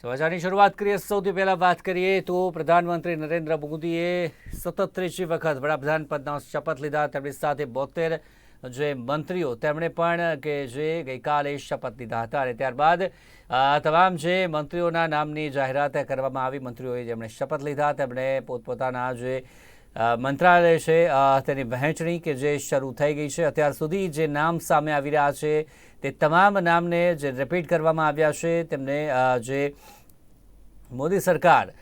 સમાચારની શરૂઆત કરીએ. સૌથી પહેલાં વાત કરીએ તો પ્રધાનમંત્રી નરેન્દ્ર મોદીએ સતત ત્રીજી વખત વડાપ્રધાન પદના શપથ લીધા. તેમની સાથે બોતેર જે મંત્રીઓ, તેમણે પણ કે જે ગઈકાલે શપથ લીધા હતા અને ત્યારબાદ તમામ જે મંત્રીઓના નામની જાહેરાત કરવામાં આવી. મંત્રીઓએ જેમણે શપથ લીધા, તેમણે પોતપોતાના જે મંત્રાલય છે તેની વહેંચણી કે જે શરૂ થઈ ગઈ છે, અત્યાર સુધી જે નામ સામે આવી રહ્યા છે, તે તમામ નામને જે રિપીટ કરવામાં આવ્યા છે, તેમને જે મોદી સરકાર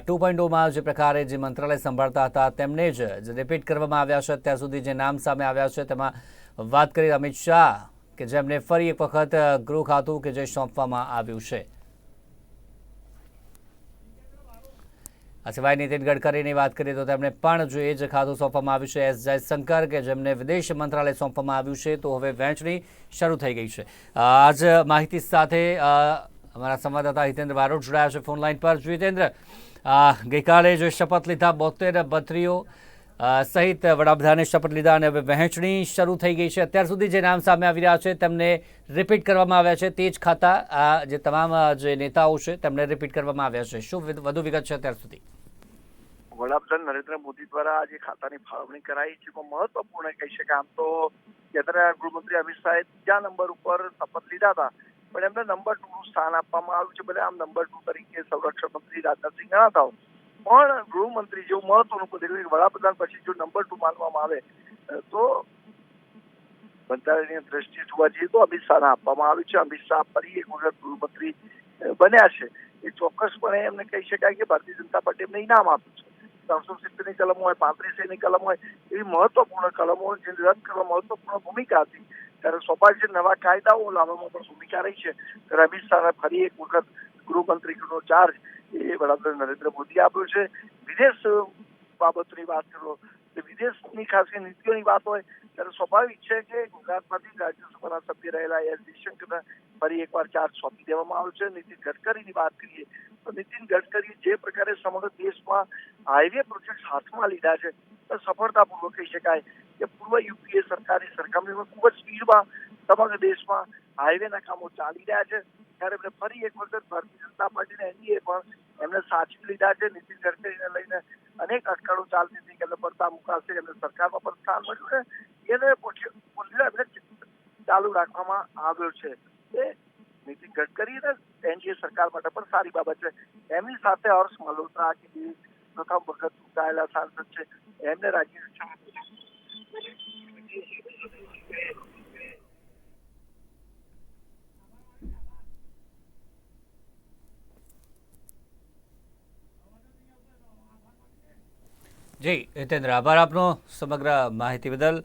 ટુ પોઈન્ટ ઓમાં જે પ્રકારે જે મંત્રાલય સંભાળતા હતા, તેમને જ જે રિપીટ કરવામાં આવ્યા છે, અત્યાર સુધી જે નામ સામે આવ્યા છે, તેમાં વાત કરી અમિત શાહ, કે જેમને ફરી એક વખત ગૃહ ખાતું કે જે સોંપવામાં આવ્યું છે. આ સિવાય નીતિન ગડકરીની વાત કરીએ તો તેમને પણ જો એ જ ખાતું સોંપવામાં આવ્યું છે એસ જયશંકર કે જેમને વિદેશ મંત્રાલય સોંપવામાં આવ્યું છે તો હવે વહેંચણી શરૂ થઈ ગઈ છે. આજ માહિતી સાથે અમારા સંવાદદાતા હિતેન્દ્ર બારોટ જોડાયા છે ફોન લાઈન પર. જો હિતેન્દ્ર ગઈકાલે જો શપથ લીધા બોતેર મંત્રીઓ અ, સહિત વડાપ્રધાને શપથ લીધા અને હવે વહેંચણી શરૂ થઈ ગઈ છે. અત્યાર સુધી જે નામ સામે આવી રહ્યા છે, તેમને રિપીટ કરવામાં આવ્યા છે. તે જ ખાતા આ જે તમામ જે નેતાઓ છે, તેમને રિપીટ કરવામાં આવ્યા છે. શું વધુ વિગત છે અત્યાર સુધી? વડાપ્રધાન નરેન્દ્ર મોદી દ્વારા આજે ખાતાની ફાળવણી કરાઈ છે મહત્વપૂર્ણ કહી શકાય આમ તો કેન્દ્રના ગૃહમંત્રી અમિત શાહે ત્રીજા નંબર ઉપર શપથ લીધા હતા. પણ એમને નંબર ટુ નું સ્થાન આપવામાં આવ્યું છે. ભલે આમ નંબર ટુ તરીકે સંરક્ષણ મંત્રી રાજનાથસિંહ ગણાતા હોય. પણ ગૃહમંત્રી જેવું મહત્વનું પદ એટલે વડાપ્રધાન પછી જો નંબર ટુ માનવામાં આવે તો બંધારણીય દ્રષ્ટિએ જોવા જઈએ તો અમિત શાહને આપવામાં આવ્યું છે. અમિત શાહ ફરી એક વખત ગૃહમંત્રી બન્યા છે. એ ચોક્કસપણે એમને કહી શકાય કે ભારતીય જનતા પાર્ટી એમને ઇનામ આપ્યું છે. ત્રણસો સિત્તેરની કલમ હોય પાંત્રીસની કલમ હોય, એવી મહત્વપૂર્ણ કલમો જે રદ કરવા મહત્વપૂર્ણ ભૂમિકા હતી. ત્યારે સોપા જે નવા કાયદાઓ લાવવામાં પણ ભૂમિકા રહી છે. ત્યારે અમિત શાહને ફરી એક વખત ગૃહમંત્રીનો ચાર્જ એ વડાપ્રધાન નરેન્દ્ર મોદી આપ્યું છે. વિદેશ બાબતોની વાત કરો વિદેશની ખાસ નીતિઓની વાત હોય, ત્યારે સ્વાભાવિક છે કે ગુજરાતમાંથી રાજ્યસભાના સભ્ય રહેલા એસ જયશંકરને ફરી એકવાર ચાર્જ સોંપી દેવામાં આવ્યો છે. નીતિન ગડકરીની વાત કરીએ, તો નીતિન ગડકરી જે પ્રકારે સમગ્ર દેશમાં હાઈવે પ્રોજેક્ટ હાથમાં લીધા છે સફળતાપૂર્વક કહી શકાય કે પૂર્વ યુપીએ સરકારની સરખામણીમાં ખૂબ જ સ્પીડમાં સમગ્ર દેશમાં હાઈવેના કામો ચાલી રહ્યા છે. ત્યારે એમને ફરી એક વખત ભારતીય જનતા પાર્ટીને એનડીએ પણ એમને સાચવી લીધા છે, નીતિન ગડકરીને લઈને અનેક અટકળો ચાલતી હતી કે એમને પડતા મુકાશે, એમને સરકારમાં પણ સ્થાન મળ્યું ને એને એમને ચાલુ રાખવામાં આવ્યો છે. એ નીતિન ગડકરી અને એનડીએ સરકાર માટે પણ સારી બાબત છે. એમની સાથે હર્ષ મલ્હોત્રા કે પ્રથમ વખત ચૂંટાયેલા સાંસદ છે. એમને રાજ્ય જી, હિતેન્દ્ર, આભાર આપનો સમગ્ર માહિતી બદલ.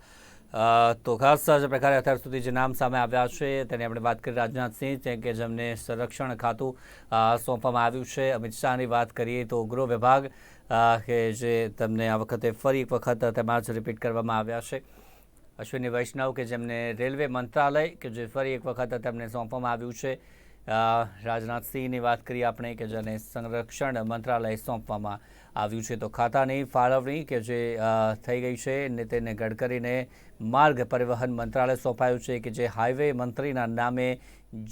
તો ખાસ જે પ્રકારે અત્યાર સુધી જે નામ સામે આવ્યા છે, તેની આપણે વાત કરી રાજનાથસિંહ કે જેમને સંરક્ષણ ખાતું સોંપવામાં આવ્યું છે. અમિત શાહની વાત કરીએ તો ગૃહ વિભાગ કે જે તમને આ વખતે ફરી એક વખત તેમાં જ રિપીટ કરવામાં આવ્યા છે. અશ્વિની વૈષ્ણવ કે જેમને રેલવે મંત્રાલય, કે જે ફરી એક વખત તેમને સોંપવામાં આવ્યું છે રાજનાથસિંહની વાત કરીએ આપણે કે જેને સંરક્ષણ મંત્રાલય સોંપવામાં આવ્યું છે, તો ખાતાની ફાળવણી કે જે થઈ ગઈ છે ને તેને ગડકરીને માર્ગ પરિવહન મંત્રાલય સોંપાયું છે કે જે હાઈવે મંત્રીના નામે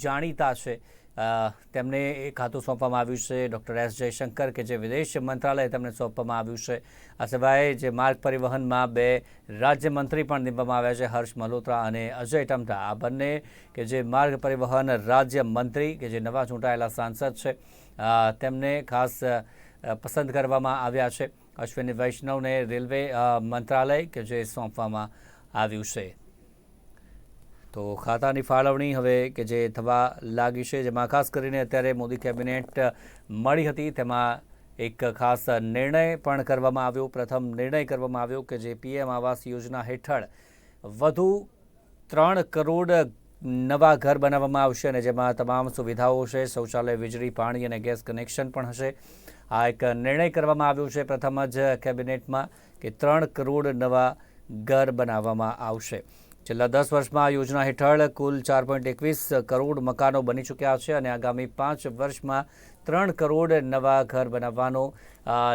જાણીતા છે. તેમને એ ખાતું સોંપવામાં આવ્યું છે, ડૉક્ટર એસ જયશંકર, કે જે વિદેશ મંત્રાલય તેમને સોંપવામાં આવ્યું છે. આ સિવાય જે માર્ગ પરિવહનમાં બે રાજ્યમંત્રી પણ નીમવામાં આવ્યા છે, હર્ષ મલ્હોત્રા અને અજય ટમટા. આ બંને કે જે માર્ગ પરિવહન રાજ્ય મંત્રી કે જે નવા ચૂંટાયેલા સાંસદ છે તેમને ખાસ પસંદ કરવામાં આવ્યા છે. અશ્વિની વૈષ્ણવને રેલવે મંત્રાલય કે જે સોંપવામાં આવ્યું છે. તો ખાતાની ફાળવણી હવે કે જે થવા લાગી છે, જેમાં ખાસ કરીને અત્યારે મોદી કેબિનેટ મળી હતી, તેમાં એક ખાસ નિર્ણય પણ કરવામાં આવ્યો. પ્રથમ નિર્ણય કરવામાં આવ્યો કે જે પીએમ આવાસ યોજના હેઠળ વધુ ત્રણ કરોડ નવા ઘર બનાવવામાં આવશે અને જેમાં તમામ સુવિધાઓ છે, શૌચાલય, વીજળી, પાણી અને ગેસ કનેક્શન પણ હશે. આ એક નિર્ણય કરવામાં આવ્યો છે પ્રથમ જ કેબિનેટમાં કે ત્રણ કરોડ નવા ઘર બનાવવામાં આવશે. છેલ્લા દસ વર્ષમાં આ યોજના હેઠળ કુલ ચાર પોઈન્ટ એકવીસ કરોડ મકાનો બની ચૂક્યા છે અને આગામી પાંચ વર્ષમાં ત્રણ કરોડ નવા ઘર બનાવવાનો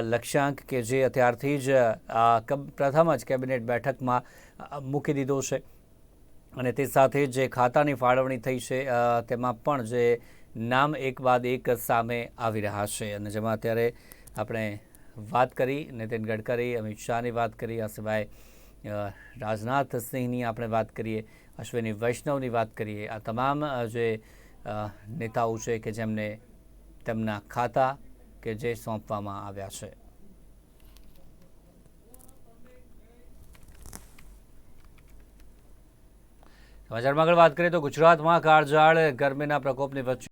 લક્ષ્યાંક કે જે અત્યારથી જ પ્રથમ જ કેબિનેટ બેઠકમાં મૂકી દીધો છે. અને તે સાથે જે ખાતાની ફાળવણી થઈ છે તેમાં પણ જે નામ એક બાદ એક સામે આવી રહ્યા છે. અને જેમાં અત્યારે આપણે વાત કરી, નીતિન ગડકરી, અમિત શાહની વાત કરી, આ સિવાય રાજનાથ સિંહની આપણે વાત કરીએ, અશ્વિની વૈષ્ણવની વાત કરીએ, આ તમામ જે નેતાઓ છે કે જેમને તેમના ખાતા કે જે સોંપવામાં આવ્યા છે. સમાચારમાં આગળ વાત કરીએ તો ગુજરાતમાં કાળઝાળ ગરમીના પ્રકોપની વચ્ચે